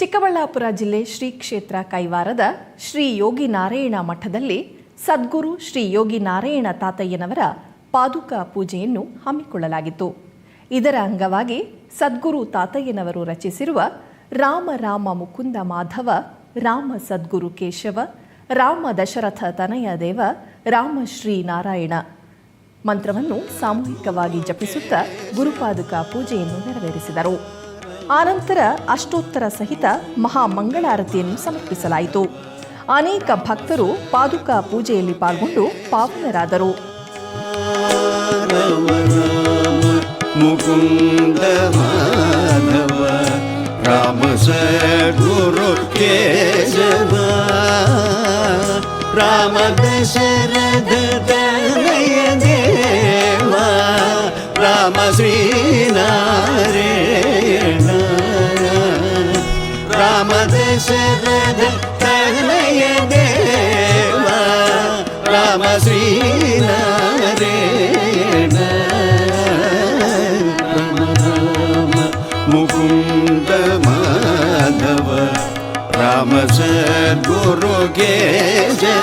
ಚಿಕ್ಕಬಳ್ಳಾಪುರ ಜಿಲ್ಲೆ ಶ್ರೀ ಕ್ಷೇತ್ರ ಕೈವಾರದ ಶ್ರೀ ಯೋಗಿ ನಾರಾಯಣ ಮಠದಲ್ಲಿ ಸದ್ಗುರು ಶ್ರೀ ಯೋಗಿ ನಾರಾಯಣ ತಾತಯ್ಯನವರ ಪಾದುಕಾ ಪೂಜೆಯನ್ನು ಹಮ್ಮಿಕೊಳ್ಳಲಾಗಿತ್ತು. ಇದರ ಅಂಗವಾಗಿ ಸದ್ಗುರು ತಾತಯ್ಯನವರು ರಚಿಸಿರುವ ರಾಮ ರಾಮ ಮುಕುಂದ ಮಾಧವ, ರಾಮ ಸದ್ಗುರು ಕೇಶವ, ರಾಮ ದಶರಥ ತನಯ ದೇವ, ರಾಮ ಶ್ರೀ ನಾರಾಯಣ. ಮಂತ್ರವನ್ನು ಸಾಮೂಹಿಕವಾಗಿ ಜಪಿಸುತ್ತಾ ಗುರುಪಾದುಕಾ ಪೂಜೆಯನ್ನು ನೆರವೇರಿಸಿದರು. ಆನಂತರ ಅಷ್ಟೋತ್ತರ ಸಹಿತ ಮಹಾ ಮಂಗಳಾರತಿಯನ್ನು ಸಮರ್ಪಿಸಲಾಯಿತು. ಅನೇಕ ಭಕ್ತರು ಪಾದುಕಾ ಪೂಜೆಯಲ್ಲಿ ಪಾಲ್ಗೊಂಡು ಪಾವನರಾದರು. ಮುಕುಂದ ಮಾಧವ ರಾಮ ಶ್ರೀ ರಾಮ ದಶರಥ ತನಯ ದೇವ ರಾಮ ಶ್ರೀನಾರಾಯಣ ರಾಮ ಮುಕುಂದ ಮಾಧವ ರಾಮ ಸದ್ಗುರು ಕೇಶವ